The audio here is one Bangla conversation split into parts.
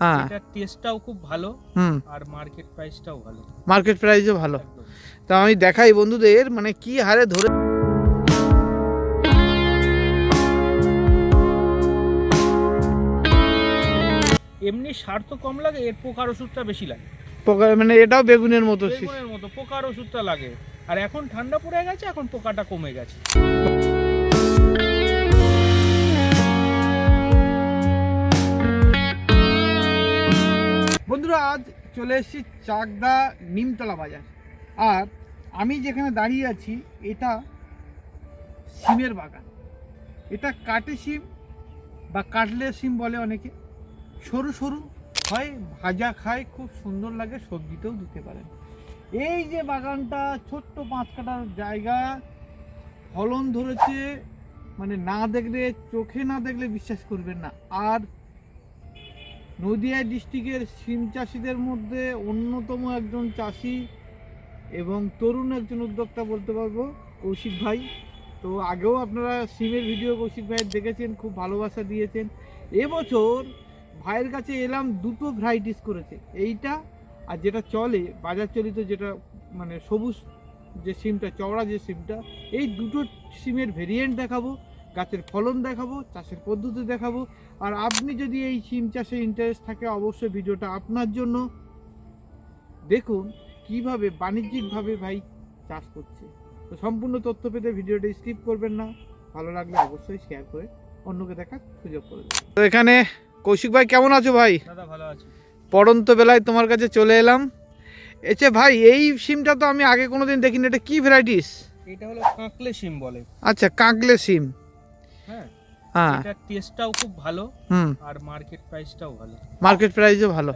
হ্যাঁ। এটার টেস্টটাও খুব ভালো হুম। আর মার্কেট প্রাইসটাও ভালো। মার্কেট প্রাইসও ভালো। তা আমি দেখাই বন্ধুদের মানে কি হারে ধরে এমনি সার তো কম লাগে এর পোকার ওষুধটা বেশি লাগে। পোকা- মানে এটাও বেগুনের মতো বেগুনের মতো পোকার ওষুধটা লাগে। আর এখন ঠান্ডা পড়ে গেছে এখন পোকাটা কমে গেছে। বন্ধুরা, আজ চলে এসেছি চাকদা নিমতলা বাজার। আর আমি যেখানে দাঁড়িয়ে আছি, এটা সিমের বাগান। এটা কাটে সিম বা কাটলে সিম বলে অনেকে। সরু সরু হয়, ভাজা খায়, খুব সুন্দর লাগে, সবজিতেও দিতে পারেন। এই যে বাগানটা, ছোট্ট পাঁচ কাটার জায়গা, ফলন ধরেছে মানে না দেখলে, চোখে না দেখলে বিশ্বাস করবেন না। আর নদিয়া ডিস্ট্রিক্টের সিম চাষিদের মধ্যে অন্যতম একজন চাষি এবং তরুণ একজন উদ্যোক্তা বলতে পারব, কৌশিক ভাই। তো আগেও আপনারা সিমের ভিডিও কৌশিক ভাইয়ের দেখেছেন, খুব ভালোবাসা দিয়েছেন। এবছর ভাইয়ের কাছে এলাম দুটো ভ্যারাইটিস করেছে। এইটা আর যেটা চলে, বাজার চলিত যেটা মানে সবুজ যে সিমটা, চওড়া যে সিমটা, এই দুটো সিমের ভেরিয়েন্ট দেখাবো, গাছের ফলন দেখাবো, চাষের পদ্ধতি দেখাবো আর আপনি যদি এই সিম চাষে ইন্টারেস্ট থাকে অবশ্যই ভিডিওটা আপনার জন্য। দেখুন কীভাবে বাণিজ্যিকভাবে ভাই চাষ করছে। তো সম্পূর্ণ তথ্য পেতে ভিডিওটা স্কিপ করবেন না। ভালো লাগলে অবশ্যই শেয়ার করে অন্যকে দেখার সুযোগ করে দেবেন। তো এখানে কৌশিক ভাই কেমন আছো ভাই? দাদা ভালো আছে। পড়ন্ত বেলায় তোমার কাছে চলে এলাম। এছে ভাই এই সিমটা তো আমি আগে কোনোদিন দেখিনি। এটা কি ভ্যারাইটিস এটা হলো কাঁকলে সিম বলে। আচ্ছা কাঁকলে সিম। হ্যাঁ। হ্যাঁ। এটার টেস্টটাও খুব ভালো হুম। আর মার্কেট প্রাইসটাও ভালো। মার্কেট প্রাইসও ভালো।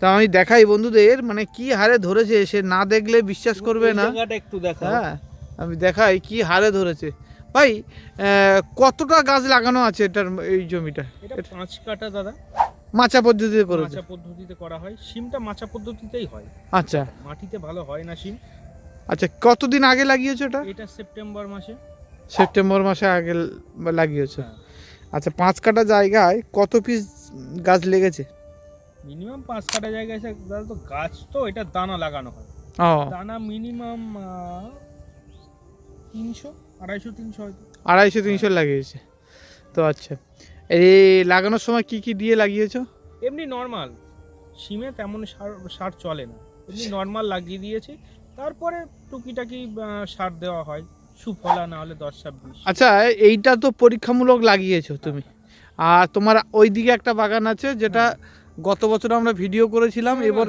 তা আমি দেখাই বন্ধুদের মানে কি হারে ধরেছে সে না দেখলে বিশ্বাস করবে না। একটু দেখো হ্যাঁ আমি দেখাই কি হারে ধরেছে। ভাই কতটা গাছ লাগানো আছে এটার এই জমিটা? এটা পাঁচ কাটা দাদা। মাচা পদ্ধতিতে করেছে। মাচা পদ্ধতিতে করা হয়। সিমটা মাচা পদ্ধতিতেই হয়। আচ্ছা। মাটিতে ভালো হয় না সিম আচ্ছা কতদিন আগে লাগিয়েছো এটা? এটা সেপ্টেম্বর মাসে। সেপ্টেম্বর মাসে আগে লাগিয়েছো। আচ্ছা পাঁচ কাটা জায়গায় কত পিস গাছ লেগেছে? মিনিমাম পাঁচ কাটা জায়গায় এসে তো গাছ তো এটা দানা লাগানো হয়। দানা মিনিমাম তিনশো আড়াইশো তিনশো হয়তো। আড়াইশো তিনশো লাগিয়েছে। তো আচ্ছা এই লাগানোর সময় কি কি দিয়ে লাগিয়েছো? এমনি নর্মাল সিমে তেমন সার সার চলে না। এমনি নর্মাল লাগিয়ে দিয়েছি। তারপরে টুকিটাকি সার দেওয়া হয়। সুফলা না হলে দশ ছাব্বিশ। আচ্ছা এইটা তো পরীক্ষামূলক লাগিয়েছো তুমি। আর তোমার ওই দিকে একটা বাগান আছে যেটা গত বছর আমরা ভিডিও করেছিলাম এবার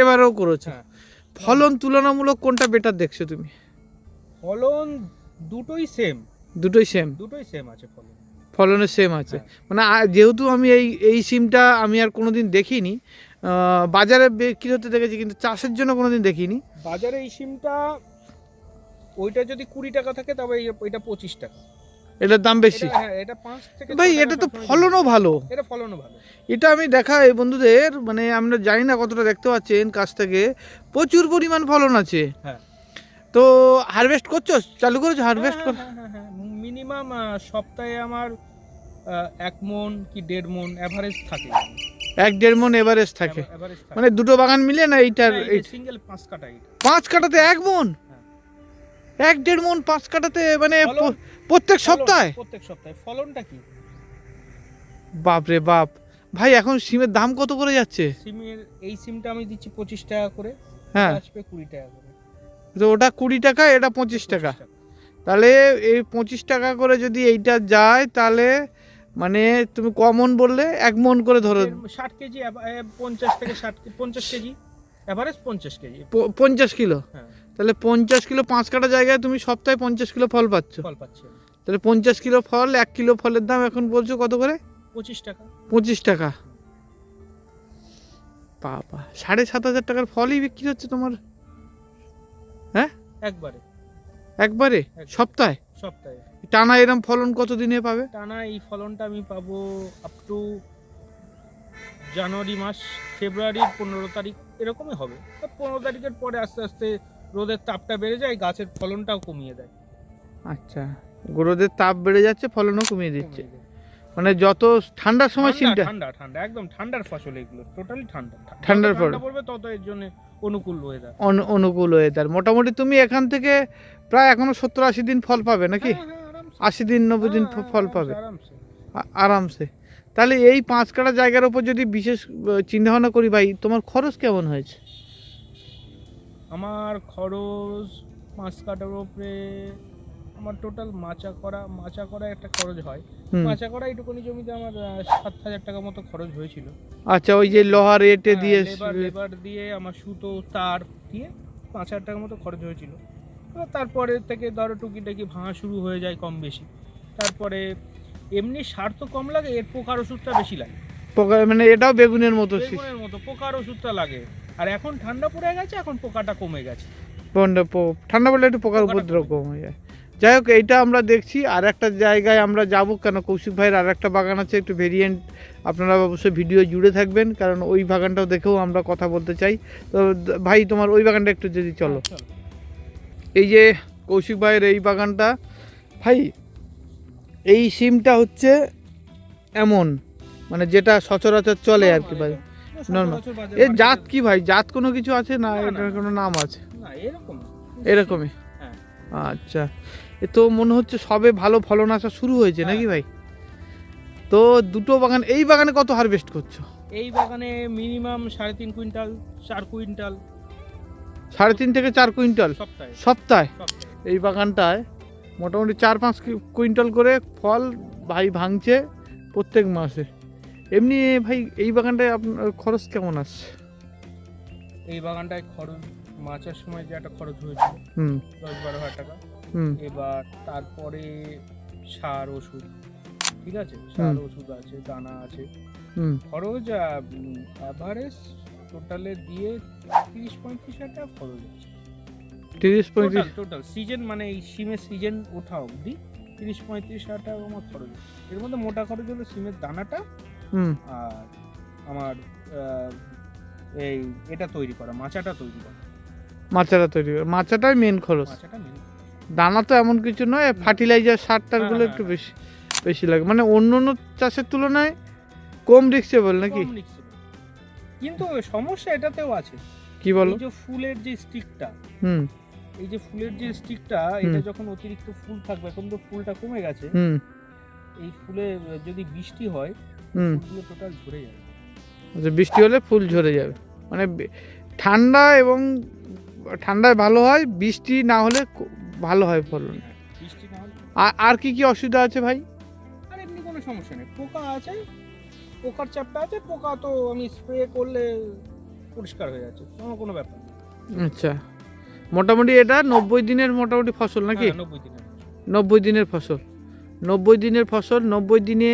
এবারেও করেছ। হ্যাঁ। ফলন তুলনামূলক কোনটা বেটার দেখছ তুমি? ফলন দুটোই সেম দুটোই সেম দুটোই সেম আছে ফলন। ফলনের সেম আছে। হ্যাঁ। মানে যেহেতু আমি এই এই সিমটা আমি আর কোনোদিন দেখিনি বাজারে বিক্রি হতে দেখেছি কিন্তু চাষের জন্য কোনোদিন দেখিনি। বাজারে এই সিমটা ওইটা যদি কুড়ি টাকা থাকে তবে এটা পঁচিশ টাকা। এটার দাম বেশি? হ্যাঁ এটা পাঁচ থেকে ভাই এটা তো ফলনও ভালো। এটা ফলনও ভালো। এটা আমি দেখাই বন্ধুদের মানে আমরা জানি না কতটা দেখতে পাচ্ছেন কাছ থেকে প্রচুর পরিমাণ ফলন আছে। হ্যাঁ। তো হারভেস্ট করছ? চালু করেছ? হারভেস্ট কর হ্যাঁ হ্যাঁ হ্যাঁ মিনিমাম সপ্তাহে আমার এক মন কি দেড় মন অ্যাভারেজ থাকে। এক দেড় মন এভারেজ থাকে। মানে দুটো বাগান মিলে না এইটার এই সিঙ্গেল পাঁচ কাটা পাঁচ কাটাতে এক মন? হ্যাঁ। এক দেড় মন পাঁচ কাটাতে মানে প্রত্যেক সপ্তাহে? প্রত্যেক সপ্তাহে। ফলনটা কি? বাপ রে বাপ। ভাই এখন সিমের দাম কত করে যাচ্ছে? সিমের এই সিমটা আমি দিচ্ছি পঁচিশ টাকা করে। হ্যাঁ। আসবে কুড়ি টাকা করে। তো ওটা কুড়ি টাকা এটা পঁচিশ টাকা। তাহলে এই পঁচিশ টাকা করে যদি এইটা যায় তাহলে মানে তুমি কমন বললে এক মন করে ধরো। ষাট কেজি পঞ্চাশ থেকে ষাট পঞ্চাশ কেজি অ্যাভারেজ পঞ্চাশ কেজি। পঞ্চাশ কিলো? হ্যাঁ। তাহলে পঞ্চাশ কিলো পাঁচ কাটা জায়গায় তুমি সপ্তাহে পঞ্চাশ কিলো ফল পাচ্ছ। ফল পাচ্ছে তাহলে পঞ্চাশ কিলো ফল এক কিলো ফলের দাম এখন বলছো কত করে? পঁচিশ টাকা। পঁচিশ টাকা। বাবা সাড়ে সাত হাজার টাকার ফলই বিক্রি হচ্ছে তোমার? হ্যাঁ? একবারে। একবারে? সপ্তাহে? সপ্তাহে। টানা এরম ফলন কত দিনে পাবে? টানা এই ফলনটা আমি পাবো আপ টু জানুয়ারি মাস ফেব্রুয়ারির পনেরো তারিখ এরকমই হবে। তো পনেরো তারিখের পরে আস্তে আস্তে রোদের তাপটা বেড়ে যায় গাছের ফলনটাও কমিয়ে দেয়। আচ্ছা রোদের তাপ বেড়ে যাচ্ছে ফলনও কমিয়ে দিচ্ছে। মানে যত ঠান্ডার সময় সিমটা ঠান্ডা ঠান্ডা একদম ঠান্ডার ফসল এগুলো টোটালি ঠান্ডা। ঠান্ডার ফল। পড়বে তত এর জন্য অনুকূল ওয়েদার অনুকূল ওয়েদার মোটামুটি তুমি এখান থেকে প্রায় এখনও সত্তর আশি দিন ফল পাবে নাকি? আশি দিন নব্বই দিন ফল পাবে। আরামসে। আরামসে। তাহলে এই পাঁচ কাটা জায়গার ওপর যদি বিশেষ চিন্তা ভাবনা করি ভাই তোমার খরচ কেমন হয়েছে? আমার খরচ পাঁচ কাটার উপরে আমার টোটাল মাচা করা মাচা করা একটা খরচ হয়। মাচা করা এইটুকুনি জমিতে আমার সাত হাজার টাকা মতো খরচ হয়েছিল। আচ্ছা ওই যে লোহার এটে দিয়ে লেবার দিয়ে আমার সুতো তার দিয়ে পাঁচ হাজার টাকার মতো খরচ হয়েছিল। তারপরে থেকে ধরো টুকিটাকি ভাঙা শুরু হয়ে যায় কম বেশি। তারপরে এমনি সার তো কম লাগে এর পোকার ওষুধটা বেশি লাগে। পোকা- মানে এটাও বেগুনের মতো বেগুনের মতো পোকার ওষুধটা লাগে। আর এখন ঠান্ডা পড়ে গেছে এখন পোকাটা কমে গেছে। ঠান্ডা পড়লে একটু পোকার উপদ্রব কমে যায়। যাই হোক এইটা আমরা দেখছি। আর একটা জায়গায় আমরা যাব কেন? কৌশিক ভাইয়ের আর একটা বাগান আছে একটু ভেরিয়েন্ট আপনারা অবশ্যই ভিডিও জুড়ে থাকবেন কারণ ওই বাগানটাও দেখেও আমরা কথা বলতে চাই। তো ভাই তোমার ওই বাগানটা একটু যদি হ্যাঁ, চলো। এই যে কৌশিক ভাইয়ের এই বাগানটা ভাই এই সিমটা হচ্ছে এমন মানে যেটা সচরাচর চলে আর কি ভাই। বাজার এর জাত কি ভাই? জাত কোনো কিছু আছে না এটার কোনো নাম আছে? এরকম এরকমই? হ্যাঁ। আচ্ছা। এ তো মনে হচ্ছে সবে ভালো ফলন আসা শুরু হয়েছে নাকি হ্যাঁ। ভাই? তো দুটো বাগান এই বাগানে কত হারভেস্ট করছ? এই বাগানে মিনিমাম সাড়ে তিন কুইন্টাল চার কুইন্টাল। সাড়ে তিন থেকে চার কুইন্টাল? সপ্তাহে। এই বাগানটায় মোটামুটি চার পাঁচ কুইন্টাল করে ফল ভাই ভাঙছে প্রত্যেক মাসে। এমনি ভাই এই বাগানটায় আপনার খরচ কেমন আসছে এই বাগানটায় খরচ মাচার সময় যে একটা খরচ হয়েছিল হুম। দশ বারো হাজার টাকা। হুম। এবার তারপরে সার ওষুধ ঠিক আছে? সার ওষুধ আছে দানা আছে। হুম। খরচ অ্যাভারেজ টোটালে দিয়ে তিরিশ পঁয়ত্রিশ হাজার টাকা খরচ আছে তিরিশ পঁয়ত্রিশ টোটাল সিজন মানে এই সিমের সিজন ওঠা অবধি তিরিশ পঁয়ত্রিশ হাজার টাকা আমার খরচ এর মধ্যে মোটা খরচ হলো সিমের দানাটা আর আমার এই এটা তৈরি করা মাচাটা তৈরি করা। মাচাটা তৈরি করে। মাচাটাই মেন খরচ। দানা তো এমন কিছু নয় ফার্টিলাইজার সার টারগুলো একটু হ্যাঁ। বেশি বেশি লাগে। মানে অন্য অন্য চাষের তুলনায় কম রিক্সেবল নাকি? কিন্তু সমস্যা এটাতেও আছে। কি বলো? যে ফুলের যে স্টিকটা হুম। এই যে ফুলের যে স্টিকটা এটা যখন অতিরিক্ত ফুল থাকবে এখন তো ফুলটা কমে গেছে। হুম। এই ফুলে যদি বৃষ্টি হয় হুম। টোটাল ঝরে যাবে। আচ্ছা বৃষ্টি হলে ফুল ঝরে যাবে। মানে ঠান্ডা এবং ঠান্ডায় ভালো হয় বৃষ্টি না হলে ভালো হয় ফলন। হ্যাঁ, আর কি কি অসুবিধা আছে ভাই? আর এমনি কোনো সমস্যা নেই। পোকা আছে পোকার চাপটা আছে পোকা তো আমি স্প্রে করলে পরিষ্কার হয়ে যাচ্ছে কোনো কোনো ব্যাপার আচ্ছা। মোটামুটি এটা নব্বই দিনের মোটামুটি ফসল নাকি? হ্যাঁ, নব্বই দিনের। নব্বই দিনের ফসল। নব্বই দিনের ফসল নব্বই দিনে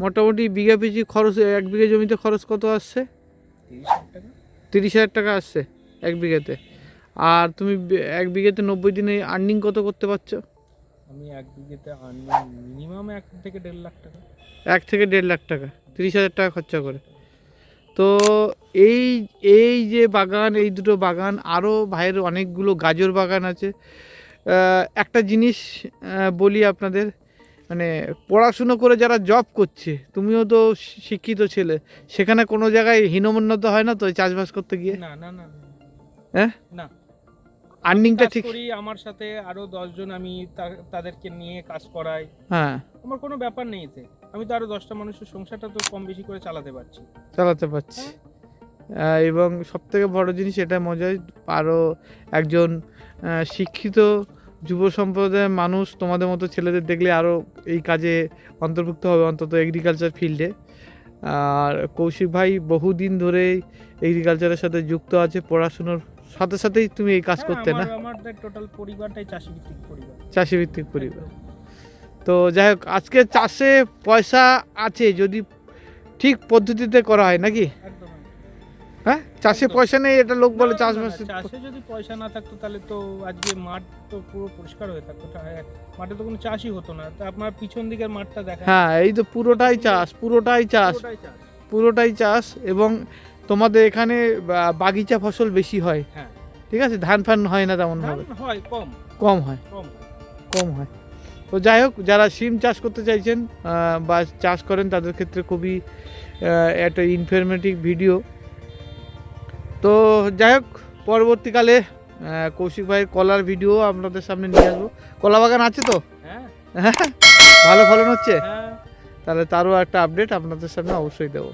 মোটামুটি বিঘা পিছু খরচ এক বিঘা জমিতে খরচ কত আসছে? তিরিশ হাজার টাকা আসছে এক বিঘাতে। আর তুমি এক বিঘাতে নব্বই দিনে আর্নিং কত করতে পারছ? আমি এক বিঘেতে মিনিমাম এক থেকে দেড় লাখ টাকা। এক থেকে দেড় লাখ টাকা তিরিশ হাজার টাকা খরচা করে। তো এই এই যে বাগান এই দুটো বাগান আরও ভাইয়ের অনেকগুলো গাজর বাগান আছে। একটা জিনিস বলি আপনাদের মানে পড়াশুনো করে যারা জব করছে তুমিও তো শিক্ষিত ছেলে সেখানে কোনো জায়গায় হীনমন্যতা হয় না তো চাষবাস করতে গিয়ে? না না না। হ্যাঁ? না। আর্নিংটা ঠিক করি আমার সাথে আরও দশজন আমি তাদেরকে নিয়ে কাজ করাই। হ্যাঁ। আমার কোনো ব্যাপার নেই এতে। আমি তো আরও দশটা মানুষের সংসারটা তো কম বেশি করে চালাতে পারছি। চালাতে পারছি। এবং সব থেকে বড় জিনিস এটা মজায় আরও একজন শিক্ষিত যুব সম্প্রদায়ের মানুষ তোমাদের মতো ছেলেদের দেখলে আরও এই কাজে অন্তর্ভুক্ত হবে অন্তত এগ্রিকালচার ফিল্ডে আর কৌশিক ভাই বহুদিন ধরে এগ্রিকালচারের সাথে যুক্ত আছে পড়াশুনোর সাথে সাথেই তুমি এই কাজ হ্যাঁ, করতে না? আমার- আমাদের টোটাল পরিবারটাই চাষি পরিবার। চাষি পরিবার। তো যাই হোক আজকে চাষে পয়সা আছে যদি ঠিক পদ্ধতিতে করা হয় নাকি? হ্যাঁ? চাষে পয়সা নেই এটা লোক বলে চাষবাস চাষে যদি পয়সা না থাকতো তাহলে তো আজকে মাঠ তো পুরো পরিষ্কার হয়ে থাকতো। মাঠে তো কোনো চাষই হতো না। তা আপনার পিছন দিকের মাঠটা দেখা হ্যাঁ এই তো পুরোটাই চাষ পুরোটাই চাষ। পুরোটাই চাষ। এবং তোমাদের এখানে বাগিচা ফসল বেশি হয়। হ্যাঁ। ঠিক আছে? ধান ফান হয় না তেমন ভাবে হয় কম। কম হয়? কম কম হয়। তো যাই হোক যারা সিম চাষ করতে চাইছেন বা চাষ করেন তাদের ক্ষেত্রে খুবই একটা ইনফরমেটিভ ভিডিও তো যাই হোক পরবর্তীকালে কৌশিক ভাইয়ের কলার ভিডিও আপনাদের সামনে নিয়ে আসব। কলা বাগান আছে তো? হ্যাঁ। হ্যাঁ ভালো ফলন হচ্ছে? হ্যাঁ। তাহলে তারও একটা আপডেট আপনাদের সামনে অবশ্যই দেবো।